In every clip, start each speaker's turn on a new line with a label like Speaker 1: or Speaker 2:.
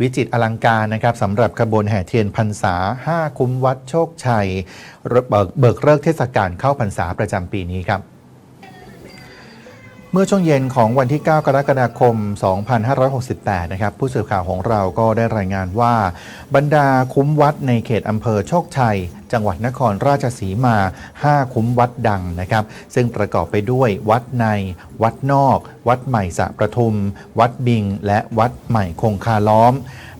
Speaker 1: วิจิตรอลังการนะครับสำหรับขบวนแห่เทียนพรรษา 5 คุ้มวัดโชคชัยเบิกเบิกเลิกเทศกาลเข้าพรรษาประจำปีนี้ครับเมื่อช่วงเย็นของวันที่ 9 กรกฎาคม 2568 นะครับ ผู้สื่อข่าวของเราก็ได้รายงานว่า บรรดาคุ้มวัดในเขตอำเภอโชคชัย จังหวัดนครราชสีมา 5 คุ้มวัดดังนะครับ ซึ่งประกอบไปด้วยวัดใน วัดนอก วัดใหม่สะประทุม วัดบิง และวัดใหม่คงคาล้อม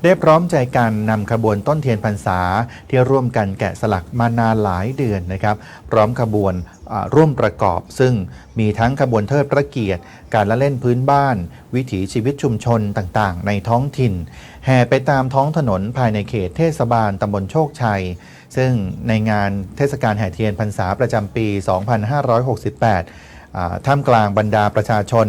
Speaker 1: ได้พร้อมใจกันนำขบวนต้นเทียนพรรษา ที่ร่วมกันแกะสลักมานานหลายเดือนนะครับ พร้อมขบวนร่วมประกอบ ซึ่งมีทั้งขบวนเทิดพระเกียรติ การละเล่นพื้นบ้าน วิถีชีวิตชุมชนต่างๆ ในท้องถิ่นแห่ไปตามท้องถนนภายในเขตเทศบาลตำบลโชคชัย ซึ่งในงานเทศกาลแห่เทียนพรรษาประจำปี 2568 ท่ามกลางบรรดาประชาชน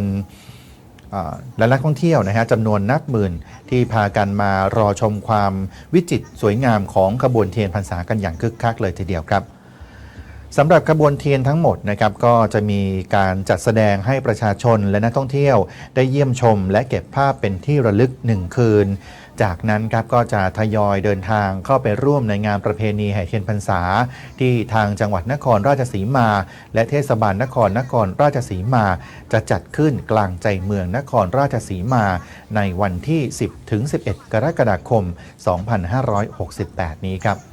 Speaker 1: และนักท่องเที่ยวนะฮะจำนวนนับหมื่นที่พากันมารอชมความวิจิตรสวยงามของขบวนเทียนพรรษากันอย่างคึกคักเลยทีเดียวครับ สำหรับขบวนเทียนทั้งหมดนะครับก็จะมีการจัดแสดงให้ประชาชนและนักท่องเที่ยว ได้เยี่ยมชมและเก็บภาพเป็นที่ระลึกหนึ่งคืน จากนั้นครับก็จะทยอยเดินทางเข้าไปร่วมในงานประเพณีแห่เทียนพรรษา ที่ทางจังหวัดนครราชสีมา และเทศบาลนครนครราชสีมา จะจัดขึ้นกลางใจเมืองนครราชสีมา ในวันที่ 10ถึง11 กรกฎาคม 2568 นี้ครับ